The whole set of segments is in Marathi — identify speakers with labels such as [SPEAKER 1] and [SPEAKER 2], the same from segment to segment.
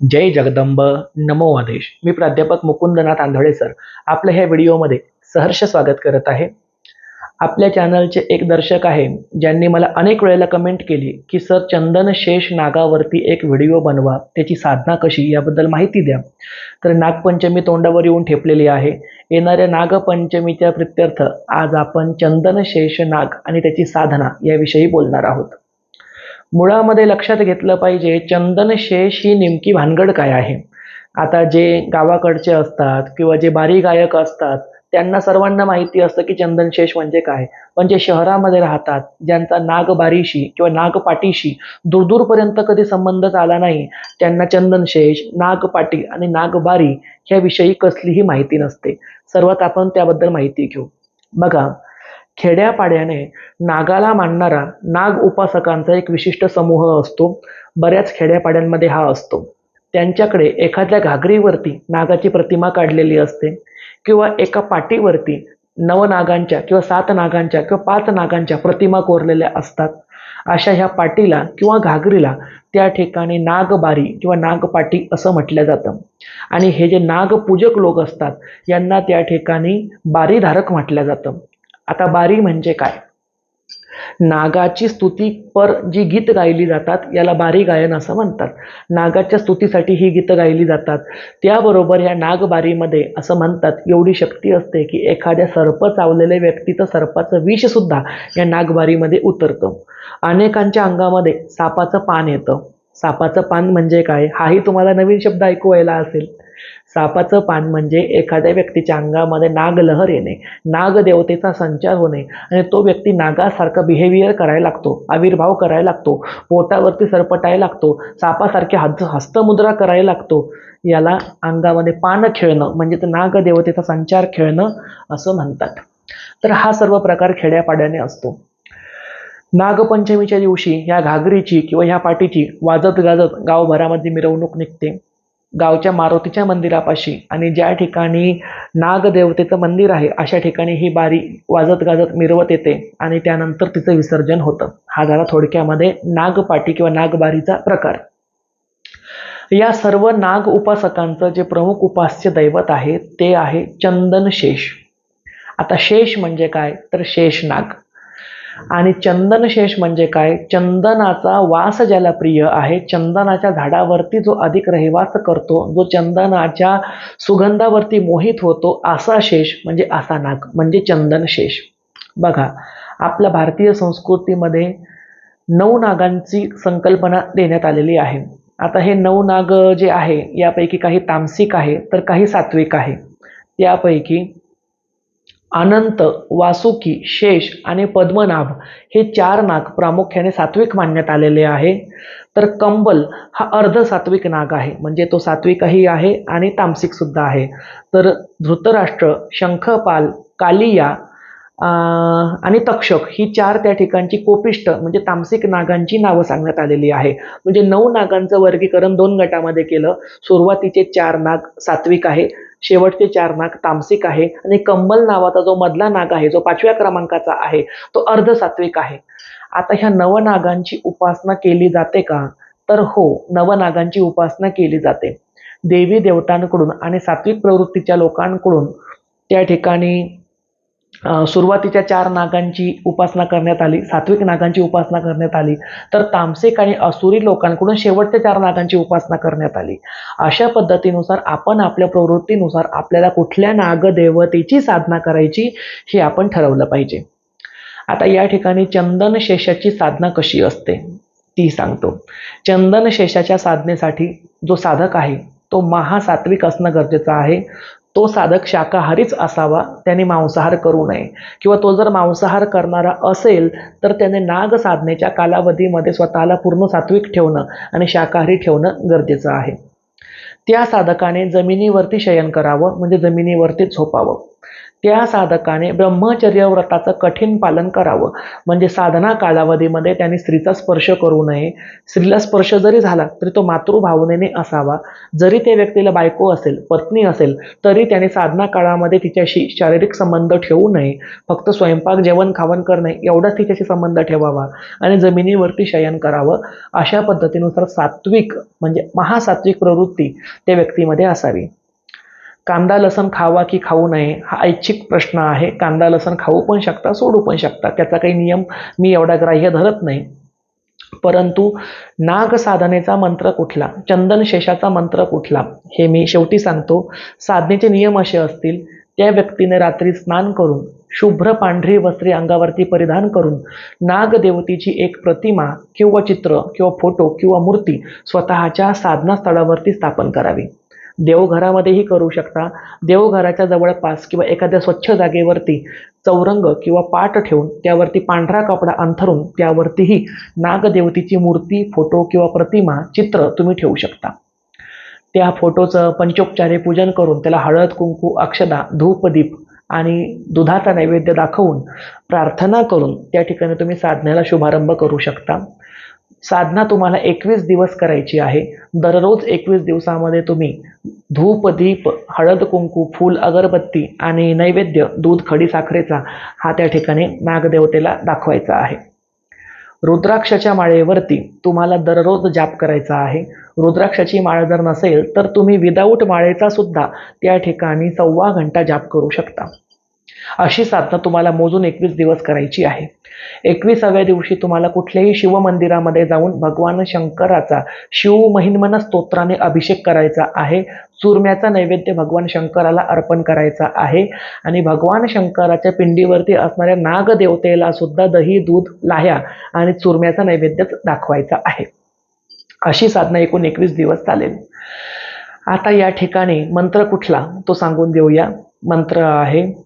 [SPEAKER 1] जय जगदंब. नमो आदेश. मी प्राध्यापक मुकुंदनाथ आंधळे सर आपलं ह्या व्हिडिओमध्ये सहर्ष स्वागत करत आहे. आपल्या चॅनलचे एक दर्शक आहे ज्यांनी मला अनेक वेळेला कमेंट केली की सर चंदन शेष नागावरती एक व्हिडिओ बनवा. त्याची साधना कशी? याबद्दल माहिती द्या. तर नागपंचमी तोंडावर येऊन ठेपलेली आहे. येणाऱ्या नागपंचमीच्या प्रित्यर्थ आज आपण चंदन शेष नाग आणि त्याची साधना याविषयी बोलणार आहोत. मुळामध्ये लक्षात घेतलं पाहिजे चंदन शेष ही नेमकी भानगड काय आहे? आता जे गावाकडचे असतात किंवा जे बारी गायक असतात त्यांना सर्वांना माहिती असतं की चंदनशेष म्हणजे काय. पण जे शहरामध्ये राहतात ज्यांचा नागबारीशी किंवा नागपाटीशी दूरदूरपर्यंत कधी संबंधच आला नाही त्यांना चंदनशेष नागपाटी आणि नागबारी ह्याविषयी कसलीही माहिती नसते. सर्वात आपण त्याबद्दल माहिती घेऊ. बघा खेड्यापाड्याने नागाला मानणारा नाग उपासकांचा एक विशिष्ट समूह असतो. बऱ्याच खेड्यापाड्यांमध्ये हा असतो. त्यांच्याकडे एखाद्या घागरीवरती नागाची प्रतिमा काढलेली असते किंवा एका पाटीवरती नवनागांच्या किंवा सात नागांच्या किंवा पाच नागांच्या प्रतिमा कोरलेल्या असतात. अशा ह्या पाटीला किंवा घागरीला त्या ठिकाणी नागबारी किंवा नागपाटी असं म्हटलं जातं. आणि हे जे नागपूजक लोक असतात यांना त्या ठिकाणी बारीधारक म्हटलं जातं. आता बारी म्हणजे काय? नागाची स्तुती पर जी गीत गायली जातात याला बारी गायन असं म्हणतात. नागाच्या स्तुतीसाठी ही गीतं गायली जातात. त्याबरोबर ह्या नागबारीमध्ये असं म्हणतात एवढी शक्ती असते की एखाद्या सर्प चावलेल्या व्यक्तीचं सर्पाचं विषसुद्धा या नागबारीमध्ये उतरतं. अनेकांच्या अंगामध्ये सापाचं पान येतं. सापाचं पान म्हणजे काय? हाही तुम्हाला नवीन शब्द ऐकू यायला असेल. सापाचं पान म्हणजे एखाद्या व्यक्तीच्या अंगामध्ये नागलहर येणे नागदेवतेचा संचार होणे आणि तो व्यक्ती नागासारखा बिहेवियर करायला लागतो आविर्भाव करायला लागतो पोटावरती सरपटायला लागतो सापासारखे हस्त हस्तमुद्रा करायला लागतो याला अंगामध्ये पान खेळणं म्हणजे तर नागदेवतेचा संचार खेळणं असं म्हणतात. तर हा सर्व प्रकार खेड्यापाड्याने असतो. नागपंचमीच्या दिवशी ह्या घागरीची किंवा ह्या पाटीची वाजत गाजत गावभरामध्ये मिरवणूक निघते. गावच्या मारुतीच्या मंदिरापाशी. आणि ज्या ठिकाणी नागदेवतेचं मंदिर आहे अशा ठिकाणी ही बारी वाजत गाजत मिरवत येते. आणि त्यानंतर तिचं विसर्जन होतं. हा झाला थोडक्यामध्ये नागपाटी किंवा नागबारीचा प्रकार. या सर्व नाग उपासकांचं जे प्रमुख उपास्य दैवत आहे ते आहे चंदन शेष. आता शेष म्हणजे काय? तर शेषनाग आणि चंदनशेष म्हणजे काय? चंदनाचा वास ज्याला प्रिय आहे चंदनाच्या झाडावरती जो अधिक रहिवास करतो जो चंदनाच्या सुगंधावरती मोहित होतो असा शेष म्हणजे असा नाग म्हणजे चंदनशेष. बघा आपल्या भारतीय संस्कृतीमध्ये नऊ नागांची संकल्पना देण्यात आलेली आहे. आता हे नऊ नाग जे आहे यापैकी काही तामसिक आहे तर काही सात्विक आहे. त्यापैकी अनंत वासुकी शेष आणि पद्मनाभ हे चार नाग प्रामुख्याने सात्विक मानण्यात आलेले आहे. तर कंबल हा अर्ध सात्विक नाग आहे म्हणजे तो सात्विकही आहे आणि तामसिक सुद्धा आहे. तर धृतराष्ट्र शंखपाल कालिया आणि तक्षक ही चार त्या ठिकाणची कोपिष्ट म्हणजे तामसिक नागांची नावं सांगण्यात आलेली आहे. म्हणजे नऊ नागांचं वर्गीकरण दोन गटामध्ये केलं. सुरुवातीचे चार नाग सात्विक आहे. शेवटचे चार नाग तामसिक आहे आणि कंबल नावाचा जो मधला नाग आहे जो पाचव्या क्रमांकाचा आहे तो अर्ध सात्विक आहे. आता ह्या नवनागांची उपासना केली जाते का? तर हो नवनागांची उपासना केली जाते. देवी देवतांकडून आणि सात्विक प्रवृत्तीच्या लोकांकडून त्या ठिकाणी सुरुवातीच्या चार नागांची उपासना करण्यात आली सात्विक नागांची उपासना करण्यात आली तर तामसिक आणि असुरी लोकांकडून शेवटच्या चार नागांची उपासना करण्यात आली. अशा पद्धतीनुसार आपण आपल्या प्रवृत्तीनुसार आपल्याला कुठल्या नागदेवतेची साधना करायची हे आपण ठरवलं पाहिजे. आता या ठिकाणी चंदन शेषाची साधना कशी असते ती सांगतो. चंदन शेषाच्या साधनेसाठी जो साधक आहे तो महासात्विक असणं गरजेचं आहे. तो साधक शाकाहारीच असावा त्याने मांसाहार करू नये. किंवा तो जर मांसाहार करणारा असेल तर त्याने नाग साधनेच्या कालावधीमध्ये स्वतःला पूर्ण सात्विक ठेवणं आणि शाकाहारी ठेवणं गरजेचं आहे. त्या साधकाने जमिनीवरती शयन करावं म्हणजे जमिनीवरती झोपावं. त्या साधकाने ब्रह्मचर्य व्रताचं कठीण पालन करावं. म्हणजे साधना कालावधीमध्ये त्यांनी स्त्रीचा स्पर्श करू नये. स्त्रीला स्पर्श जरी झाला तरी तो मातृभावनेने असावा. जरी त्या व्यक्तीला बायको असेल पत्नी असेल तरी त्याने साधना काळामध्ये तिच्याशी शारीरिक संबंध ठेवू नये. फक्त स्वयंपाक जेवण खावण करणे एवढाच तिच्याशी संबंध ठेवावा आणि जमिनीवरती शयन करावं. अशा पद्धतीनुसार सात्विक म्हणजे महासात्विक प्रवृत्ती त्या व्यक्तीमध्ये असावी. कांदा लसण खावा की खाऊ नये हा ऐच्छिक प्रश्न आहे. कांदा लसण खाऊ पण शकता सोडू पण शकता. त्याचा काही नियम मी एवढा ग्राह्य धरत नाही. परंतु नाग साधनेचा मंत्र कुठला? चंदन शेषाचा मंत्र कुठला? हे मी शेवटी सांगतो. साधनेचे नियम असे असतील त्या व्यक्तीने रात्री स्नान करून शुभ्र पांढरी वस्त्रे अंगावरती परिधान करून नागदेवतेची एक प्रतिमा किंवा चित्र किंवा फोटो किंवा मूर्ती स्वतःच्या साधनास्थळावरती स्थापन करावी. देवघरामध्येही करू शकता. देवघराच्या जवळपास किंवा एखाद्या स्वच्छ जागेवरती चौरंग किंवा पाट ठेवून त्यावरती पांढरा कपडा अंथरून त्यावरतीही नागदेवतेची मूर्ती फोटो किंवा प्रतिमा चित्र तुम्ही ठेवू शकता. त्या फोटोचं पंचोपचारे पूजन करून त्याला हळद कुंकू अक्षदा धूपदीप आणि दुधाचा नैवेद्य दाखवून प्रार्थना करून त्या ठिकाणी तुम्ही साधनेला शुभारंभ करू शकता. साधना तुम्हाला एकवीस दिवस करायची आहे. दररोज एकवीस दिवसामध्ये तुम्ही धूप दीप हळद कुंकू फूल अगरबत्ती आणि नैवेद्य दूध खडी साखरेचा हा त्या ठिकाणी नागदेवतेला दाखवायचा आहे. रुद्राक्षाच्या माळेवरती तुम्हाला दररोज जाप करायचा आहे. रुद्राक्षाची माळ जर नसेल तर तुम्ही विदाऊट माळेचा सुद्धा त्या ठिकाणी सव्वा घंटा जाप करू शकता. अशी साधना तुम्हाला मोजून एकवीस दिवस करायची आहे. एकविसाव्या दिवशी तुम्हाला कुठल्याही शिवमंदिरामध्ये जाऊन भगवान शंकराचा शिव महिन्मन स्तोत्राने अभिषेक करायचा आहे. चुरम्याचा नैवेद्य भगवान शंकराला अर्पण करायचा आहे. आणि भगवान शंकराच्या पिंडीवरती असणाऱ्या नागदेवतेला सुद्धा दही दूध लाह्या आणि चुरम्याचा नैवेद्यच दाखवायचा आहे. अशी साधना एकूण एकवीस दिवस चालेल. आता या ठिकाणी मंत्र कुठला? तो सांगून देऊया. मंत्र आहे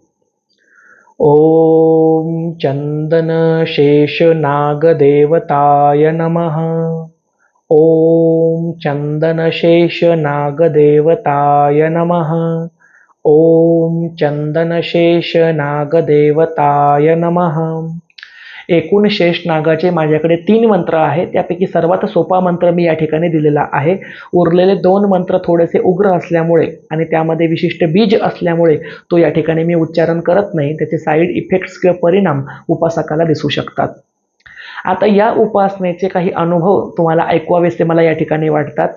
[SPEAKER 1] ॐ चन्दनशेषनागदेवताय नमः। ॐ चन्दनशेषनागदेवताय नमः। ॐ चन्दनशेषनागदेवताय नमः एकूण शेष नागाचे माझ्याकडे तीन मंत्र आहेत. त्यापैकी सर्वात सोपा मंत्र मी या ठिकाणी दिलेला आहे. उरलेले दोन मंत्र थोडेसे उग्र असल्यामुळे आणि त्यामध्ये विशिष्ट बीज असल्यामुळे तो या ठिकाणी मी उच्चारण करत नाही. त्याचे साईड इफेक्ट्स किंवा परिणाम उपासकाला दिसू शकतात. आता या उपासनेचे काही अनुभव तुम्हाला ऐकवावेसे मला या ठिकाणी वाटतात.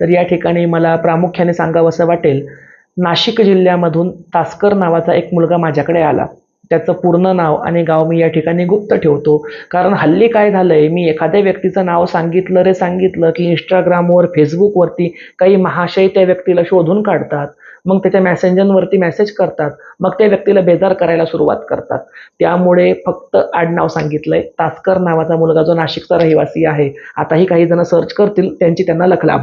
[SPEAKER 1] तर या ठिकाणी मला प्रामुख्याने सांगावंसं वाटेल नाशिक जिल्ह्यामधून तास्कर नावाचा एक मुलगा माझ्याकडे आला. त्याचं पूर्ण नाव आणि गाव मी या ठिकाणी गुप्त ठेवतो. कारण हल्ली काय झालं आहे मी एखाद्या व्यक्तीचं नाव सांगितलं रे सांगितलं की इंस्टाग्रामवर फेसबुकवरती काही महाशय त्या व्यक्तीला शोधून काढतात. मग त्याच्या मॅसेंजरवरती मेसेज करतात. मग त्या व्यक्तीला बेजार करायला सुरुवात करतात. त्यामुळे फक्त आडनाव सांगितलंय. तास्कर नावाचा मुलगा जो नाशिकचा रहिवासी आहे. आताही काही जण सर्च करतील त्यांची त्यांना लखलाभ.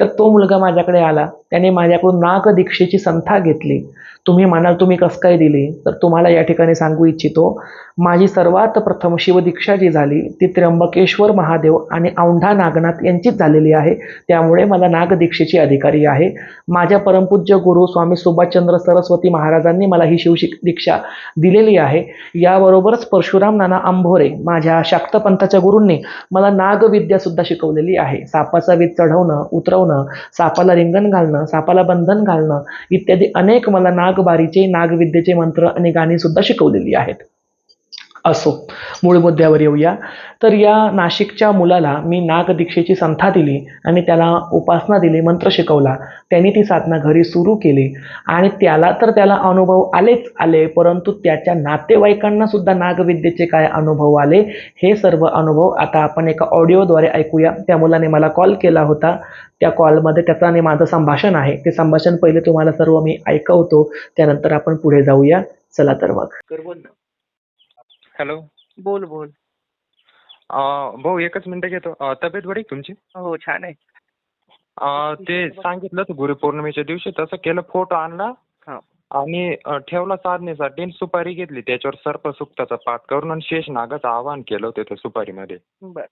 [SPEAKER 1] तर तो मुलगा माझ्याकडे आला. त्याने माझ्याकडून नाग दीक्षेची संथा घेतली. तुम्ही म्हणाल तुम्ही कसं काय दिली? तर तुम्हाला या ठिकाणी सांगू इच्छितो माझी सर्वात प्रथम शिवदीक्षा जी झाली ती त्र्यंबकेश्वर महादेव आणि औंढा नागनाथ यांचीच झालेली आहे. त्यामुळे मला नागदीक्षेची अधिकारी आहे. माझ्या परमपूज्य गुरु स्वामी सुभाषचंद्र सरस्वती महाराजांनी मला ही शिवशिक दीक्षा दिलेली आहे. याबरोबरच परशुराम नाना आंभोरे माझ्या शाक्तपंथाच्या गुरूंनी मला नागविद्यासुद्धा शिकवलेली आहे. सापाचा वीज चढवणं उतरवणं सापाला रिंगण घालणं सापाला बंधन घालणं इत्यादी अनेक मला नागबारीचे नागविद्येचे मंत्र आणि गाणीसुद्धा शिकवलेली आहेत. असो. मूळ मुद्द्यावर येऊया. तर या नाशिकच्या मुलाला मी नागदीक्षेची संथा दिली आणि त्याला उपासना दिली मंत्र शिकवला. त्यांनी ती साधना घरी सुरू केली आणि त्याला तर त्याला अनुभव आलेच आले परंतु त्याच्या नातेवाईकांना सुद्धा नागविद्येचे काय अनुभव आले हे सर्व अनुभव आता आपण एका ऑडिओद्वारे ऐकूया. त्या मुलाने मला कॉल केला होता. त्या कॉलमध्ये त्याचं आणि माझं संभाषण आहे. ते संभाषण पहिले तुम्हाला सर्व मी ऐकवतो. त्यानंतर आपण पुढे जाऊया. चला तर मग.
[SPEAKER 2] हॅलो.
[SPEAKER 3] बोल बोल.
[SPEAKER 2] भाऊ एकच मिनिटं घेतो. तब्येत बरी आहे तुमची?
[SPEAKER 3] हो छान आहे.
[SPEAKER 2] अं, ते सांगितलं गुरुपौर्णिमेच्या दिवशी तसं केलं फोटो आणला.
[SPEAKER 3] हा.
[SPEAKER 2] आणि अं, ठेवला साधनेसाठी आणि सुपारी घेतली त्याच्यावर सर्पसुक्ताचा पाठ करून आणि शेष नागाचं आवाहन केलं होतं त्या सुपारीमध्ये.
[SPEAKER 3] बर.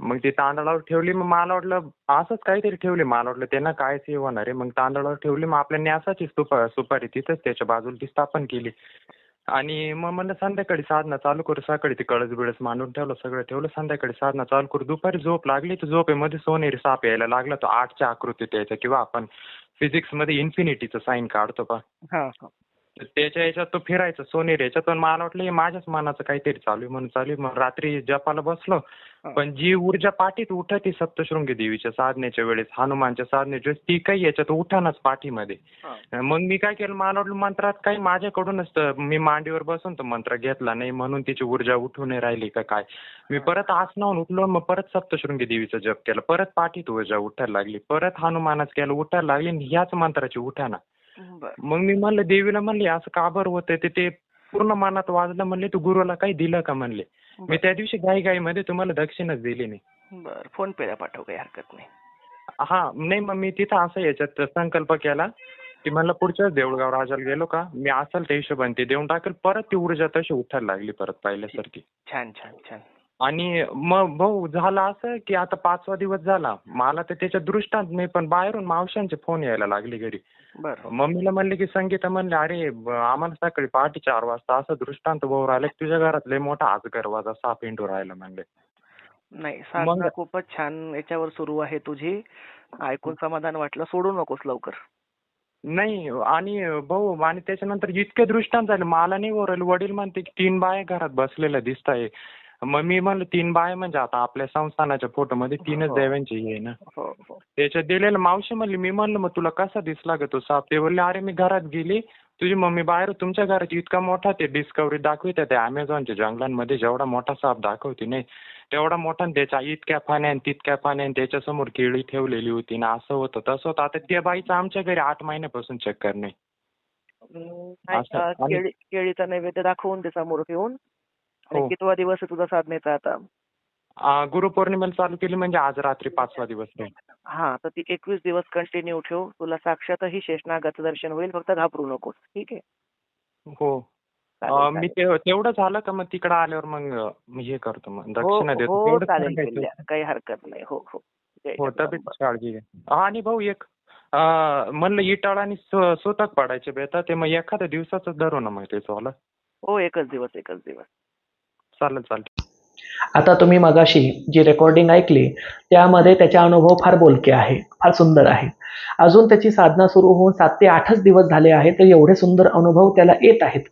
[SPEAKER 2] मग ती तांदळावर ठेवली मग मला वाटलं असंच काहीतरी ठेवली. मला वाटलं त्यांना कायच हे होणार आहे. मग तांदळावर ठेवली मग आपल्या न्यासाची सुपा सुपारी तिथंच त्याच्या बाजूला ती स्थापन केली. आणि मग म्हणलं संध्याकाळी साधना चालू करू सकाळी ते कळस बिळस मांडून ठेवलं सगळं ठेवलं संध्याकाळी साधना चालू करू. दुपारी झोप लागली तर झोपेमध्ये सोनेरी साप यायला लागला तो आठच्या आकृतीत यायचा किंवा आपण फिजिक्समध्ये इन्फिनिटीचं साईन काढतो पा
[SPEAKER 3] हो, हो.
[SPEAKER 2] तर त्याच्या याच्यात तो फिरायचा सोनेरी याच्यात पण मला वाटलं हे माझ्याच मनाचं काहीतरी चालू आहे म्हणून चालू आहे. मग रात्री जपाला बसलो. पण जी ऊर्जा पाठीत उठती सप्तशृंगी देवीच्या साधनेच्या वेळेस हनुमानच्या साधनेच्या वेळेस ती काही याच्यात उठानच पाठीमध्ये. मग मी काय केलं मला वाटलं मंत्रात काही माझ्याकडूनच तर मी मांडीवर बसून तो मंत्र घेतला नाही म्हणून तिची ऊर्जा उठू नाही राहिली का काय. मी परत आसनावून उठलो मग परत सप्तशृंगी देवीचा जप केला. परत पाठीत ऊर्जा उठायला लागली. परत हनुमानाच केलं उठायला लागली आणि ह्याच मंत्राची उठाना. मग मी म्हणलं देवीला म्हणले असं का बरं होतंय? ते ते पूर्ण मनात वाजलं म्हणले तू गुरुला काही दिलं का? म्हणले. मी त्या दिवशी घाई घाईमध्ये तुम्हाला दक्षिणच दिली नाही.
[SPEAKER 3] बर फोन पेला पाठव काही हरकत नाही.
[SPEAKER 2] हा नाही मग मी तिथं असं याच्यात संकल्प केला की म्हणलं पुढच्याच देऊळगाव राजाला गेलो का? मी असेल त्या हिशोबाने ते देऊन टाकेल. परत ती ऊर्जा तशी उठायला लागली परत पहिल्यासारखी.
[SPEAKER 3] छान छान छान.
[SPEAKER 2] आणि मग भाऊ झालं असं की आता पाचवा दिवस झाला. मला तर त्याच्या दृष्टांत नाही पण बाहेरून मावशांचे फोन यायला लागले घरी. मम्मीला म्हणले की संगीता म्हणले अरे आम्हाला सकाळी पहाटे चार वाजता असं दृष्टांत भाऊ राहिला तुझ्या घरात लय मोठा आजगर वाजा साप इंडू राहिला म्हणले.
[SPEAKER 3] नाही साधना खूपच छान याच्यावर सुरू आहे तुझी. ऐकून समाधान वाटलं सोडू नकोस लवकर.
[SPEAKER 2] नाही आणि भाऊ आणि त्याच्यानंतर इतके दृष्टांत झाले मला नाही ओरल वडील म्हणते की तीन बाया घरात बसलेल्या दिसत आहे मग मी म्हणलं तीन बाया म्हणजे आता आपल्या संस्थानाच्या फोटोमध्ये तीनच
[SPEAKER 3] हो.
[SPEAKER 2] दैवांची हे आहे ना.
[SPEAKER 3] हो हो.
[SPEAKER 2] त्याच्यात दिलेलं मावशी म्हणली मी म्हणलं मग तुला कसा दिसला ग तो साप ते बोलले अरे मी घरात गेली. तुझी मम्मी बाहेर तुमच्या घरात इतका मोठा ते डिस्कवरी दाखवित. त्या अमेझॉनच्या जंगलांमध्ये जेवढा मोठा साप दाखवते नाही तेवढा मोठा आणि त्याच्या इतक्या पाण्यान तितक्या पाण्यान त्याच्यासमोर केळी ठेवलेली होती ना असं होतं तसं होतं. आता त्या बाईचं आमच्या घरी आठ महिन्यापासून चक्कर नाही. आणि-
[SPEAKER 3] केळीचा नैवेद्य दाखवून ते समोर ठेवून आणि
[SPEAKER 2] हो.
[SPEAKER 3] कितवा दिवस आहे तुझा साधनेचा आता?
[SPEAKER 2] आ, गुरुपौर्णिमेला चालू केली म्हणजे आज रात्री पाचवा दिवस राहील
[SPEAKER 3] हा तर ती एकवीस दिवस कंटिन्यू ठेव. तुला साक्षातही शेषनागाचं दर्शन होईल. फक्त घाबरू नकोस. ठीक आहे?
[SPEAKER 2] हो.
[SPEAKER 3] चालेल,
[SPEAKER 2] अ, मी
[SPEAKER 3] चालेल.
[SPEAKER 2] ते तेवढं झालं का मग तिकडे आल्यावर मग अ, मी हे करतो मग.
[SPEAKER 3] हो
[SPEAKER 2] दक्षिणा देतो.
[SPEAKER 3] हो
[SPEAKER 2] तेवढंच
[SPEAKER 3] चालेल
[SPEAKER 2] सांगायचं.
[SPEAKER 3] किल्ल्या. काही हरकत नाही. हो हो. जय
[SPEAKER 2] हो
[SPEAKER 3] जगदंबा.
[SPEAKER 2] काळजी घ्या हा, आणि भाऊ एक अ, म्हणलं इटाळ आणि सु- सुतक पडायचे बेता ते मग एखाद्या दिवसाचं धरू ना मग ते
[SPEAKER 3] हो एकच दिवस एकच दिवस.
[SPEAKER 2] चालेल चालेल.
[SPEAKER 1] आता तुम्ही मगाशी जी रेकॉर्डिंग ऐकली त्यामध्ये त्याचा अनुभव फार बोलके आहे फार सुंदर आहे. अजून त्याची साधना सुरू होऊन सात ते आठच दिवस झाले आहेत तर एवढे सुंदर अनुभव त्याला येत आहेत.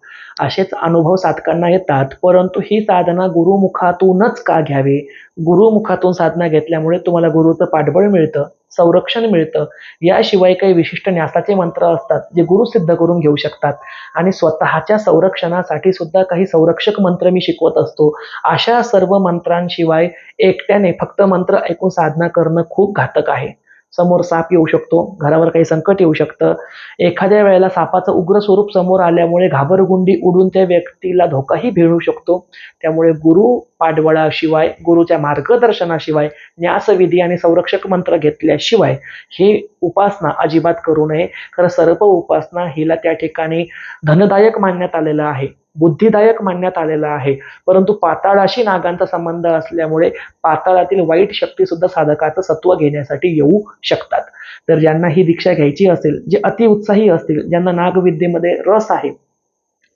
[SPEAKER 1] असेच अनुभव साधकांना येतात परंतु ही साधना गुरुमुखातूनच का घ्यावे? गुरुमुखातून साधना घेतल्यामुळे तुम्हाला गुरुचं पाठबळ मिळतं संरक्षण मिळतं. याशिवाय काही विशिष्ट न्यासाचे मंत्र असतात जे गुरु सिद्ध करून घेऊ शकतात. आणि स्वतःच्या संरक्षणासाठी सुद्धा काही संरक्षक मंत्र मी शिकवत असतो. अशा सर्व मंत्रांशिवाय एकट्याने फक्त मंत्र ऐकून साधना करणं खूप घातक आहे. समोर साप येऊ शकतो घरावर काही संकट येऊ शकतं. एखाद्या वेळेला सापाचं उग्र स्वरूप समोर आल्यामुळे घाबरगुंडी उडून त्या व्यक्तीला धोकाही भिडू शकतो. त्यामुळे गुरु पाठबळाशिवाय गुरुच्या मार्गदर्शनाशिवाय न्यासविधी आणि संरक्षक मंत्र घेतल्याशिवाय ही उपासना अजिबात करू नये. कारण सर्व उपासना हिला त्या ठिकाणी धनदायक मानण्यात आलेलं आहे. बुद्धिदायक मानण्यात आलेला आहे. परंतु पाताळाशी नागांचा संबंध असल्यामुळे पाताळातील वाईट शक्ती सुद्धा साधकाचं सत्व घेण्यासाठी येऊ शकतात. तर ज्यांना ही दीक्षा घ्यायची असेल जे अतिउत्साही असतील ज्यांना नागविद्येमध्ये रस आहे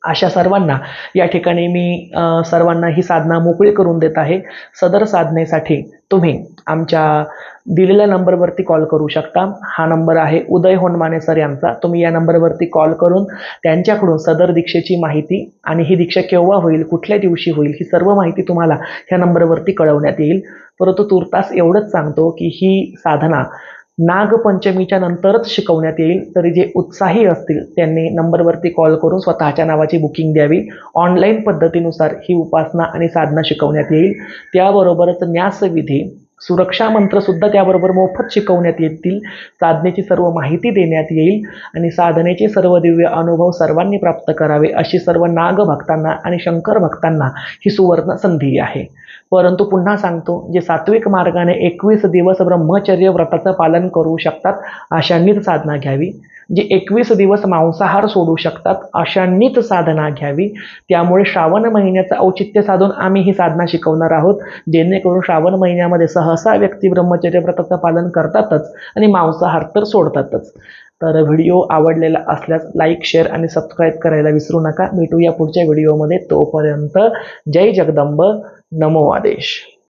[SPEAKER 1] अशा सर्वांना या ठिकाणी मी सर्वांना ही साधना मोकळी करून देत आहे. सदर साधनेसाठी तुम्ही आमच्या दिलेल्या नंबरवरती कॉल करू शकता. हा नंबर आहे उदय होनमाने सर यांचा. तुम्ही या नंबरवरती कॉल करून त्यांच्याकडून सदर दीक्षेची माहिती आणि ही दीक्षा केव्हा होईल कुठल्या दिवशी होईल ही सर्व माहिती तुम्हाला ह्या नंबरवरती कळवण्यात येईल. परंतु तुर्तास एवढंच सांगतो की ही साधना नागपंचमीच्या नंतरच शिकवण्यात येईल. तरी जे उत्साही असतील त्यांनी नंबरवरती कॉल करून स्वतःच्या नावाची बुकिंग द्यावी. ऑनलाईन पद्धतीनुसार ही उपासना आणि साधना शिकवण्यात येईल. त्याबरोबरच न्यासविधी सुरक्षा मंत्रसुद्धा त्याबरोबर मोफत शिकवण्यात येतील. साधनेची सर्व माहिती देण्यात येईल आणि साधनेचे सर्व दिव्य अनुभव सर्वांनी प्राप्त करावे अशी सर्व नागभक्तांना आणि शंकर भक्तांना ही सुवर्ण संधी आहे. परंतु पुन्हा सांगतो जे सात्विक मार्गाने एकवीस दिवस ब्रह्मचर्य व्रताचं पालन करू शकतात अशांनीच साधना घ्यावी. जे एकवीस दिवस मांसाहार सोडू शकतात अशांनीच साधना घ्यावी. त्यामुळे श्रावण महिन्याचं औचित्य साधून आम्ही ही साधना शिकवणार आहोत. जेणेकरून श्रावण महिन्यामध्ये सहसा व्यक्ती ब्रह्मचर्य व्रताचं पालन करतातच आणि मांसाहार तर सोडतातच. तर व्हिडिओ आवडलेला असल्यास लाईक शेअर आणि सबस्क्राईब करायला विसरू नका. भेटूया पुढच्या व्हिडिओमध्ये. तोपर्यंत जय जगदंब. नमो आदेश